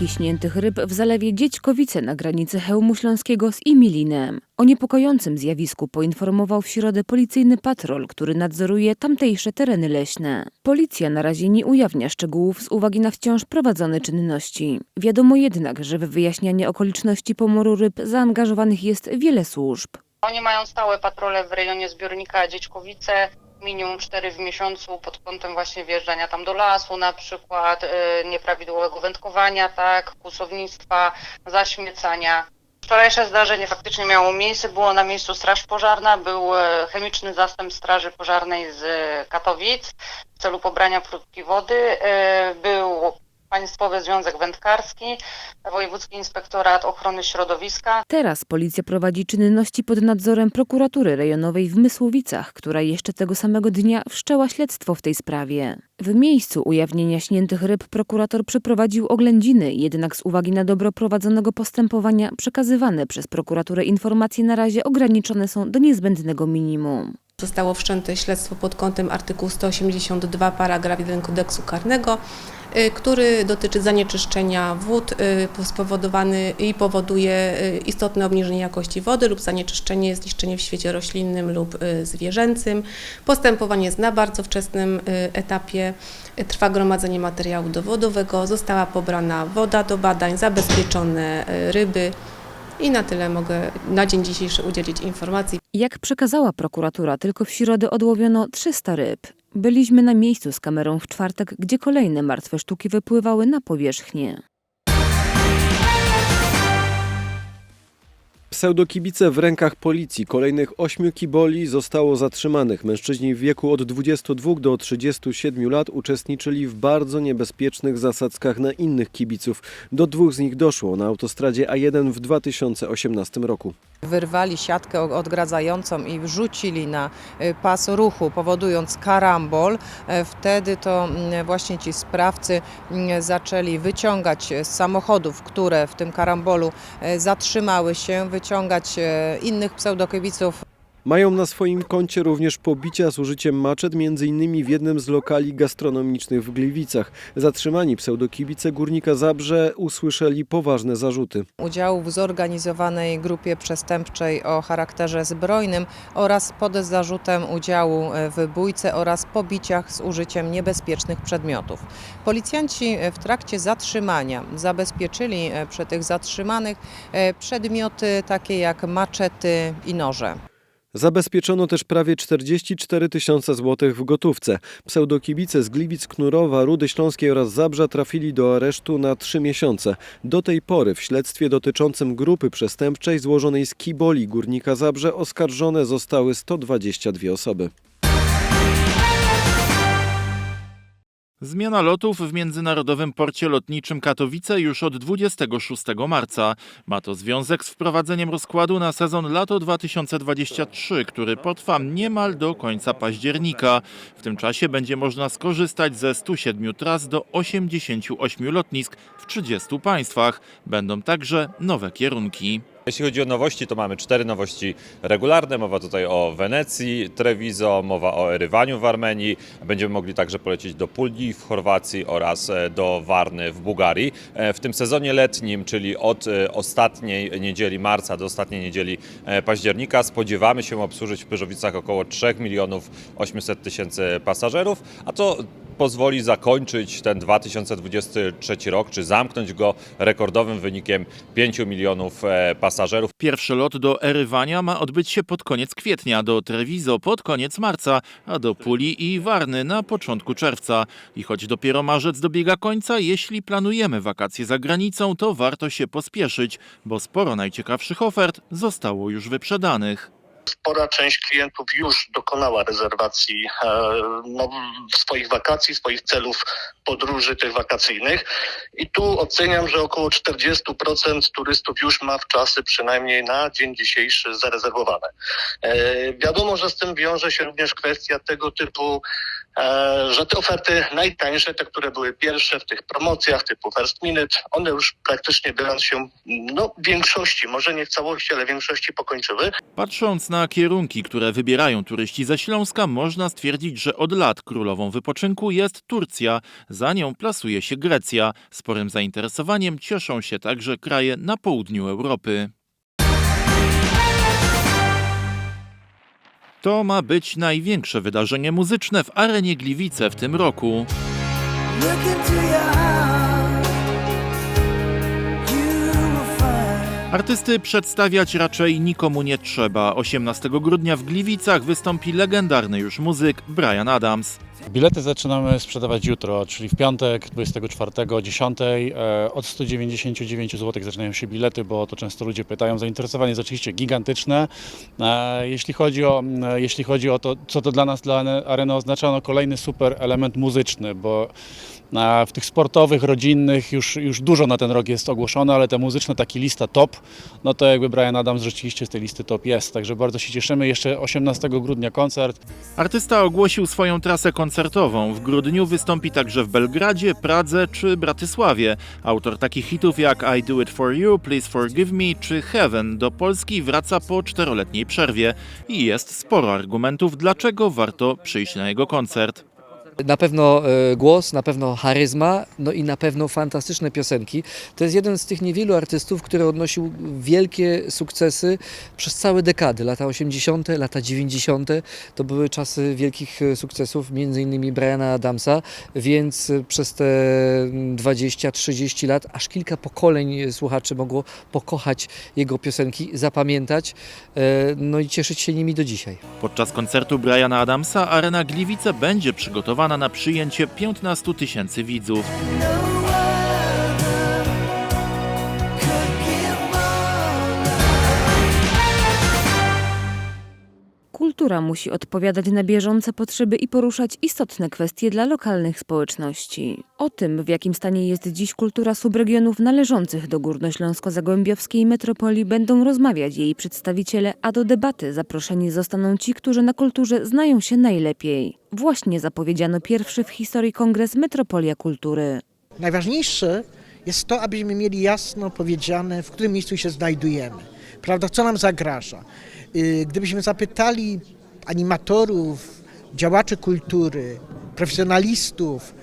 Ataki śniętych ryb w zalewie Dziećkowice na granicy Chełmu Śląskiego z Imilinem. O niepokojącym zjawisku poinformował w środę policyjny patrol, który nadzoruje tamtejsze tereny leśne. Policja na razie nie ujawnia szczegółów z uwagi na wciąż prowadzone czynności. Wiadomo jednak, że w wyjaśnianie okoliczności pomoru ryb zaangażowanych jest wiele służb. Oni mają stałe patrole w rejonie zbiornika Dziećkowice, minimum 4 w miesiącu pod kątem właśnie wjeżdżania tam do lasu na przykład, y, nieprawidłowego wędkowania, tak, kłusownictwa, zaśmiecania. Wczorajsze zdarzenie faktycznie miało miejsce, było na miejscu straż pożarna, był e, chemiczny zastęp straży pożarnej z Katowic w celu pobrania próbki wody, e, był Państwowy Związek Wędkarski, Wojewódzki Inspektorat Ochrony Środowiska, Teraz policja prowadzi czynności pod nadzorem prokuratury rejonowej w Mysłowicach, która jeszcze tego samego dnia wszczęła śledztwo w tej sprawie. W miejscu ujawnienia śniętych ryb prokurator przeprowadził oględziny, jednak z uwagi na dobro prowadzonego postępowania przekazywane przez prokuraturę informacje na razie ograniczone są do niezbędnego minimum. Zostało wszczęte śledztwo pod kątem artykułu 182 paragraf 1 kodeksu karnego, y, który dotyczy zanieczyszczenia wód y, spowodowany i powoduje y, istotne obniżenie jakości wody lub zanieczyszczenie, zniszczenie w świecie roślinnym lub zwierzęcym. Postępowanie jest na bardzo wczesnym etapie. Trwa gromadzenie materiału dowodowego, została pobrana woda do badań, zabezpieczone ryby. I na tyle mogę na dzień dzisiejszy udzielić informacji. Jak przekazała prokuratura, tylko w środę odłowiono 300 ryb. Byliśmy na miejscu z kamerą w czwartek, gdzie kolejne martwe sztuki wypływały na powierzchnię. Pseudokibice w rękach policji. Kolejnych ośmiu kiboli zostało zatrzymanych. Mężczyźni w wieku od 22 do 37 lat uczestniczyli w bardzo niebezpiecznych zasadzkach na innych kibiców. Do dwóch z nich doszło na autostradzie A1 w 2018 roku. Wyrwali siatkę odgradzającą i wrzucili na y, pas ruchu, powodując karambol. E, Wtedy to mm, właśnie ci sprawcy mm, zaczęli wyciągać z samochodów, które w tym karambolu e, zatrzymały się, wyciągać e, innych pseudokibiców Mają na swoim koncie również pobicia z użyciem maczet, m.in. w jednym z lokali gastronomicznych w Gliwicach. Zatrzymani pseudokibice Górnika Zabrze usłyszeli poważne zarzuty. udziału w zorganizowanej grupie przestępczej o charakterze zbrojnym oraz pod zarzutem udziału w bójce oraz pobiciach z użyciem niebezpiecznych przedmiotów. Policjanci w trakcie zatrzymania zabezpieczyli przy tych zatrzymanych e, przedmioty takie jak maczety i noże. Zabezpieczono też prawie 44 tysiące złotych w gotówce. Pseudokibice z Gliwic, Knurowa, Rudy Śląskiej oraz Zabrza trafili do aresztu na trzy miesiące. Do tej pory w śledztwie dotyczącym grupy przestępczej złożonej z kiboli Górnika Zabrze oskarżone zostały 122 osoby. Zmiana lotów w Międzynarodowym Porcie Lotniczym Katowice już od 26 marca. Ma to związek z wprowadzeniem rozkładu na sezon lato 2023, który potrwa niemal do końca października. W tym czasie będzie można skorzystać ze 107 tras do 88 lotnisk w 30 państwach. Będą także nowe kierunki. Jeśli chodzi o nowości, to mamy cztery nowości regularne. Mowa tutaj o Wenecji, Treviso, mowa o Erywaniu w Armenii. Będziemy mogli także polecieć do Pulgi w Chorwacji oraz e, do Warny w Bułgarii. E, W tym sezonie letnim, czyli od e, ostatniej niedzieli marca do ostatniej niedzieli października, spodziewamy się obsłużyć w Pyrzowicach około 3 milionów 800 tysięcy pasażerów, a to pozwoli zakończyć ten 2023 rok, czy zamknąć go rekordowym wynikiem 5 milionów e, pasażerów. Pierwszy lot do Erywania ma odbyć się pod koniec kwietnia, do Treviso pod koniec marca, a do Puli i Warny na początku czerwca. I choć dopiero marzec dobiega końca, jeśli planujemy wakacje za granicą, to warto się pospieszyć, bo sporo najciekawszych ofert zostało już wyprzedanych. Spora część klientów już dokonała rezerwacji e, no, swoich wakacji, swoich celów podróży tych wakacyjnych. I tu oceniam, że około 40% turystów już ma wczasy przynajmniej na dzień dzisiejszy zarezerwowane. E, wiadomo, że z tym wiąże się również kwestia tego typu że te oferty najtańsze, te, które były pierwsze w tych promocjach typu First Minute, one już praktycznie biorąc się no, w większości, może nie w całości, ale w większości pokończyły. Patrząc na kierunki, które wybierają turyści ze Śląska, można stwierdzić, że od lat królową wypoczynku jest Turcja, za nią plasuje się Grecja. Sporym zainteresowaniem cieszą się także kraje na południu Europy. To ma być największe wydarzenie muzyczne w arenie Gliwice w tym roku. Artysty przedstawiać raczej nikomu nie trzeba. 18 grudnia w Gliwicach wystąpi legendarny już muzyk Brian Adams. Bilety zaczynamy sprzedawać jutro, czyli w piątek 24 o 10. E, Od 199 zł zaczynają się bilety, bo to często ludzie pytają. Zainteresowanie jest oczywiście gigantyczne. E, Jeśli chodzi o, e, jeśli chodzi o to, co to dla nas, dla areny oznacza, no kolejny super element muzyczny, bo w tych sportowych, rodzinnych już, już dużo na ten rok jest ogłoszone, ale te muzyczne, taki lista top, no to jakby Brian Adams rzeczywiście z tej listy top jest. Także bardzo się cieszymy. Jeszcze 18 grudnia koncert. Artysta ogłosił swoją trasę koncertową. W grudniu wystąpi także w Belgradzie, Pradze czy Bratysławie. Autor takich hitów jak I Do It For You, Please Forgive Me czy Heaven do Polski wraca po czteroletniej przerwie. I jest sporo argumentów, dlaczego warto przyjść na jego koncert. Na pewno e, głos, na pewno charyzma, no i na pewno fantastyczne piosenki. To jest jeden z tych niewielu artystów, który odnosił wielkie sukcesy przez całe dekady. Lata 80., lata 90. to były czasy wielkich e, sukcesów, między innymi Briana Adamsa, więc e, przez te 20-30 lat aż kilka pokoleń słuchaczy mogło pokochać jego piosenki, zapamiętać, no i cieszyć się nimi do dzisiaj. Podczas koncertu Briana Adamsa Arena Gliwice będzie przygotowana na przyjęcie 15 tysięcy widzów. Kultura musi odpowiadać na bieżące potrzeby i poruszać istotne kwestie dla lokalnych społeczności. O tym, w jakim stanie jest dziś kultura subregionów należących do Górnośląsko-Zagłębiowskiej metropolii, będą rozmawiać jej przedstawiciele, a do debaty zaproszeni zostaną ci, którzy na kulturze znają się najlepiej. Właśnie zapowiedziano pierwszy w historii kongres Metropolia Kultury. Najważniejsze jest to, abyśmy mieli jasno powiedziane, w którym miejscu się znajdujemy. Prawda, co nam zagraża. Y, Gdybyśmy zapytali animatorów, działaczy kultury, profesjonalistów,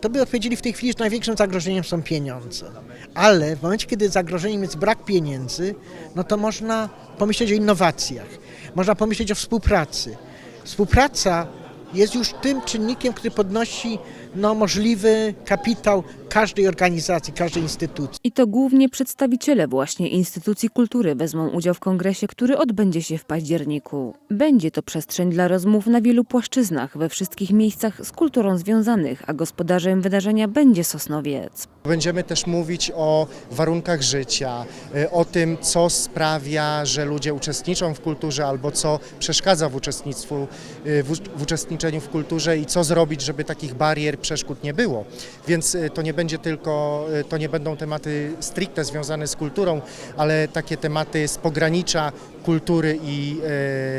to by odpowiedzieli w tej chwili, że największym zagrożeniem są pieniądze. Ale w momencie, kiedy zagrożeniem jest brak pieniędzy, no to można pomyśleć o innowacjach, można pomyśleć o współpracy. Współpraca jest już tym czynnikiem, który podnosi no, możliwy kapitał każdej organizacji, każdej instytucji. I to głównie przedstawiciele właśnie instytucji kultury wezmą udział w kongresie, który odbędzie się w październiku. Będzie to przestrzeń dla rozmów na wielu płaszczyznach, we wszystkich miejscach z kulturą związanych, a gospodarzem wydarzenia będzie Sosnowiec. Będziemy też mówić o warunkach życia, y, o tym, co sprawia, że ludzie uczestniczą w kulturze albo co przeszkadza w uczestnictwu, y, w, ucz- w uczestniczeniu w kulturze i co zrobić, żeby takich barier, przeszkód nie było. Więc y, to nie będzie tylko, y, to nie będą tematy stricte związane z kulturą, ale takie tematy z pogranicza kultury i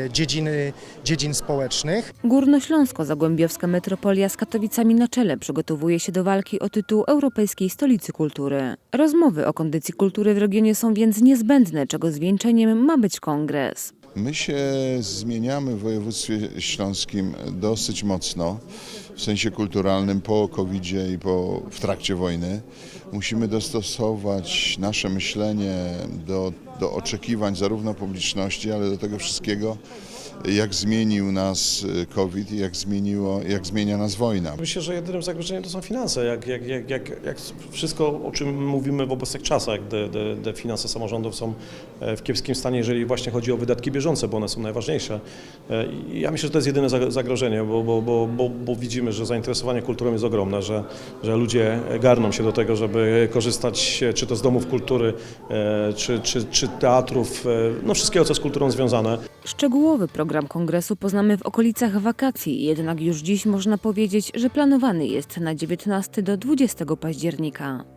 y, dziedziny, dziedzin społecznych. Górnośląsko-Zagłębiowska metropolia z Katowicami na czele przygotowuje się do walki o tytuł Europejskiej Stolicy Kultury. Rozmowy o kondycji kultury w regionie są więc niezbędne, czego zwieńczeniem ma być kongres. My się zmieniamy w województwie śląskim dosyć mocno w sensie kulturalnym po covid i po, w trakcie wojny. Musimy dostosować nasze myślenie do, do oczekiwań zarówno publiczności, ale do tego wszystkiego, jak zmienił nas COVID i jak, zmieniło, jak zmienia nas wojna. Myślę, że jedynym zagrożeniem to są finanse, jak, jak, jak, jak, jak wszystko, o czym mówimy w obecnych czasach, gdy, gdy, gdy finanse samorządów są e, w kiepskim stanie, jeżeli właśnie chodzi o wydatki bieżące, bo one są najważniejsze. E, I ja myślę, że to jest jedyne zag- zagrożenie, bo, bo, bo, bo, bo widzimy, że zainteresowanie kulturą jest ogromne, że, że ludzie garną się do tego, żeby korzystać e, czy to z domów kultury, e, czy, czy, czy teatrów, e, no wszystkiego, co z kulturą związane. Szczegółowy program kongresu poznamy w okolicach wakacji, jednak już dziś można powiedzieć, że planowany jest na 19 do 20 października.